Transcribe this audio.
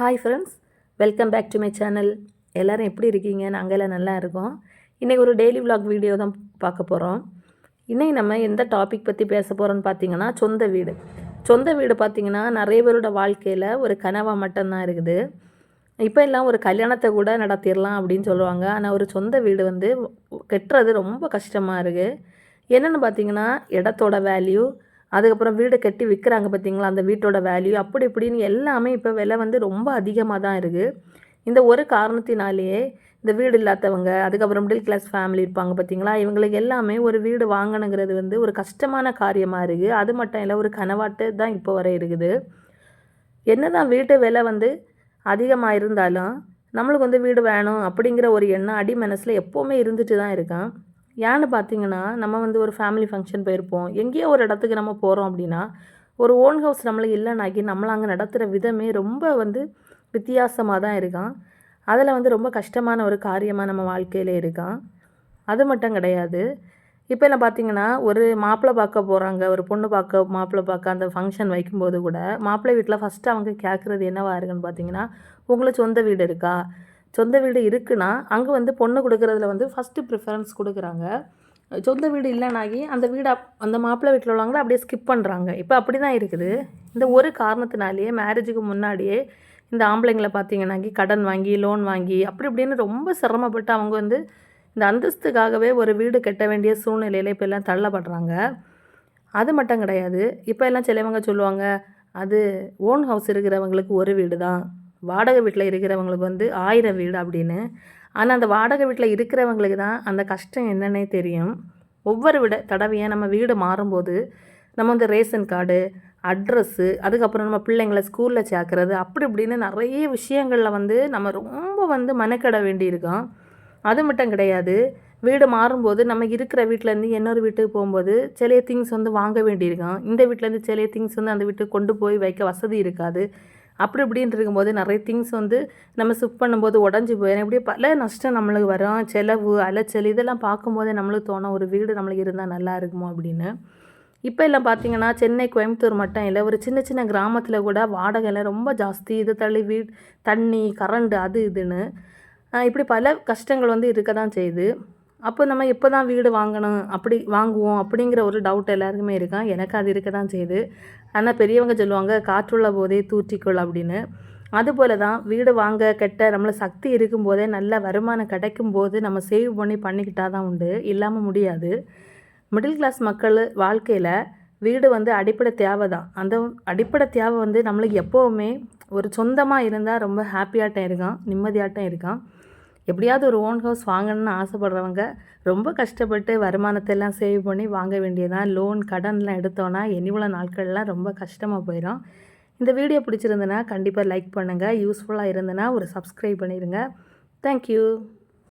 Hi friends welcome back to my channel எல்லோரும் எப்படி இருக்கீங்க? நாங்கள் எல்லாம் நல்லா இருக்கோம். இன்றைக்கி ஒரு டெய்லி விலாக் வீடியோ தான் பார்க்க போகிறோம் இன்றைக்கி நம்ம எந்த டாபிக் பற்றி பேச போகிறோன்னு பார்த்தீங்கன்னா சொந்த வீடு. சொந்த வீடு பார்த்திங்கன்னா நிறைய பேரோட வாழ்க்கையில் ஒரு கனவாக மட்டும்தான் இருக்குது. இப்போ எல்லாம் ஒரு கல்யாணத்தை கூட நடத்திடலாம் அப்படின்னு சொல்லுவாங்க. ஆனால் ஒரு சொந்த வீடு வந்து கட்டுறது ரொம்ப கஷ்டமாக இருக்குது என்னென்னு பார்த்தீங்கன்னா இடத்தோட வேல்யூ அதுக்கப்புறம் வீடு கட்டி விற்கிறாங்க பார்த்தீங்களா? அந்த வீட்டோட வேல்யூ அப்படி இப்படின்னு எல்லாமே இப்போ விலை வந்து ரொம்ப அதிகமாக தான் இருக்குது இந்த ஒரு காரணத்தினாலேயே இந்த வீடு இல்லாதவங்க அதுக்கப்புறம் மிடில் கிளாஸ் ஃபேமிலி இருப்பாங்க பார்த்தீங்களா? இவங்களுக்கு எல்லாமே ஒரு வீடு வாங்கணுங்கிறது வந்து ஒரு கஷ்டமான காரியமாக இருக்குது அது மட்டும் இல்லை ஒரு கனவாட்டு தான் இப்போ வரை இருக்குது. என்ன தான் வீட்டு விலை வந்து அதிகமாக இருந்தாலும் நம்மளுக்கு வந்து வீடு வேணும் அப்படிங்கிற ஒரு எண்ணம் அடி மனசில் எப்போவுமே இருந்துட்டு தான் இருக்கான். ஏன்னு பார்த்தீங்கன்னா நம்ம வந்து ஒரு ஃபேமிலி ஃபங்க்ஷன் போயிருப்போம். எங்கேயோ ஒரு இடத்துக்கு நம்ம போகிறோம் அப்படின்னா ஒரு ஓன் ஹவுஸ் நம்மளை இல்லைனாக்கி நம்மளை அங்கே நடத்துகிற விதமே ரொம்ப வந்து வித்தியாசமாக தான் இருக்கான். அதில் வந்து ரொம்ப கஷ்டமான ஒரு காரியமாக நம்ம வாழ்க்கையில் இருக்கான். அது மட்டும் கிடையாது. இப்போ என்ன பார்த்தீங்கன்னா ஒரு மாப்பிள்ளை பார்க்க போகிறாங்க ஒரு பொண்ணு பார்க்க மாப்பிள்ளை பார்க்க அந்த ஃபங்க்ஷன் வைக்கும்போது கூட மாப்பிள்ளை வீட்டில் ஃபஸ்ட்டு அவங்க கேட்குறது என்னவா இருக்குன்னு பார்த்தீங்கன்னா உங்களுக்கு சொந்த வீடு இருக்கா? சொந்த வீடு இருக்குன்னா அங்கே வந்து பொண்ணு கொடுக்குறதுல வந்து ஃபஸ்ட்டு ப்ரிஃபரன்ஸ் கொடுக்குறாங்க. சொந்த வீடு இல்லைனாகி அந்த வீடு அப் அந்த மாப்பிள்ளை வீட்டில் உள்ளவங்கள அப்படியே ஸ்கிப் பண்ணுறாங்க இப்போ அப்படி தான் இருக்குது. இந்த ஒரு காரணத்தினாலேயே மேரேஜுக்கு முன்னாடியே இந்த ஆம்பளைங்களை பார்த்தீங்கன்னாக்கி கடன் வாங்கி லோன் வாங்கி அப்படி இப்படின்னு ரொம்ப சிரமப்பட்டு அவங்க வந்து இந்த அந்தஸ்துக்காகவே ஒரு வீடு கட்ட வேண்டிய சூழ்நிலையில் இப்போ எல்லாம் தள்ளப்படுறாங்க. அது மட்டும் கிடையாது. இப்போ எல்லாம் சிலவங்க சொல்லுவாங்க அது ஓன் ஹவுஸ் இருக்கிறவங்களுக்கு ஒரு வீடு தான் வாடகை வீட்டில் இருக்கிறவங்களுக்கு வந்து ஆயிரம் வீடு அப்படின்னு. ஆனால் அந்த வாடகை வீட்டில் இருக்கிறவங்களுக்கு தான் அந்த கஷ்டம் என்னன்னே தெரியும். ஒவ்வொரு விட தடவையாக நம்ம வீடு மாறும்போது நம்ம வந்து ரேஷன் கார்டு அட்ரஸ்ஸு அதுக்கப்புறம் நம்ம பிள்ளைங்களை ஸ்கூலில் சேர்க்குறது அப்படி இப்படின்னு நிறைய விஷயங்களில் வந்து நம்ம ரொம்ப வந்து மெனக்கெட வேண்டியிருக்கோம். அது மட்டும் கிடையாது. வீடு மாறும்போது நம்ம இருக்கிற வீட்டிலேருந்து இன்னொரு வீட்டுக்கு போகும்போது சில திங்ஸ் வந்து வாங்க வேண்டியிருக்கோம். இந்த வீட்டிலேருந்து சில திங்ஸ் வந்து அந்த வீட்டுக்கு கொண்டு போய் வைக்க வசதி இருக்காது. அப்படி இப்படின்னு இருக்கும்போது நிறைய திங்ஸ் வந்து நம்ம ஷிஃப்ட் பண்ணும்போது உடஞ்சி போயிடும் இப்படி பல நஷ்டம் நம்மளுக்கு வரும். செலவு அலைச்சல் இதெல்லாம் பார்க்கும்போதே நம்மளுக்கு தோணும் ஒரு வீடு நம்மளுக்கு இருந்தால் நல்லா இருக்குமோ அப்படின்னு. இப்போ எல்லாம் பார்த்தீங்கன்னா சென்னை கோயம்புத்தூர் மட்டும் இல்லை ஒரு சின்ன சின்ன கிராமத்தில் கூட வாடகைலாம் ரொம்ப ஜாஸ்தி. இது தள்ளி வீட் தண்ணி கரண்ட் அது இதுன்னு. இப்படி பல கஷ்டங்கள் வந்து இருக்க தான் செய்யுது. அப்போ நம்ம எப்போ தான் வீடு வாங்கணும் அப்படி வாங்குவோம் அப்படிங்கிற ஒரு டவுட் எல்லாருக்குமே இருக்கான் எனக்கு அது இருக்க தான் செய்யுது. ஆனால் பெரியவங்க சொல்லுவாங்க காற்றுள்ள போதே தூற்றிக்கொள் அப்படின்னு. அதுபோல தான் வீடு வாங்க கெட்ட நம்மள சக்தி இருக்கும்போதே நல்ல வருமானம் கிடைக்கும் போது நம்ம சேவ் பண்ணி பண்ணிக்கிட்டா தான் உண்டு. இல்லாமல் முடியாது. மிடில் கிளாஸ் மக்கள் வாழ்க்கையில் வீடு வந்து அடிப்படை தேவை தான் அந்த அடிப்படை தேவை வந்து நம்மளுக்கு எப்போவுமே ஒரு சொந்தமாக இருந்தால் ரொம்ப ஹாப்பியாட்டம் இருக்கான் நிம்மதியாட்டம் இருக்கான். எப்படியாவது ஒரு ஓன் ஹவுஸ் வாங்கணும்னு ஆசைப்படுறவங்க ரொம்ப கஷ்டப்பட்டு வருமானத்தை எல்லாம் சேவ் பண்ணி வாங்க வேண்டியதான் லோன் கடன்லாம் எடுத்தோன்னா இனிவுள்ள நாட்கள்லாம் ரொம்ப கஷ்டமாக போயிடும் இந்த வீடியோ பிடிச்சிருந்ததுன்னா கண்டிப்பாக லைக் பண்ணுங்கள் யூஸ்ஃபுல்லாக இருந்ததுன்னா ஒரு சப்ஸ்கிரைப் பண்ணிடுங்க தேங்க்யூ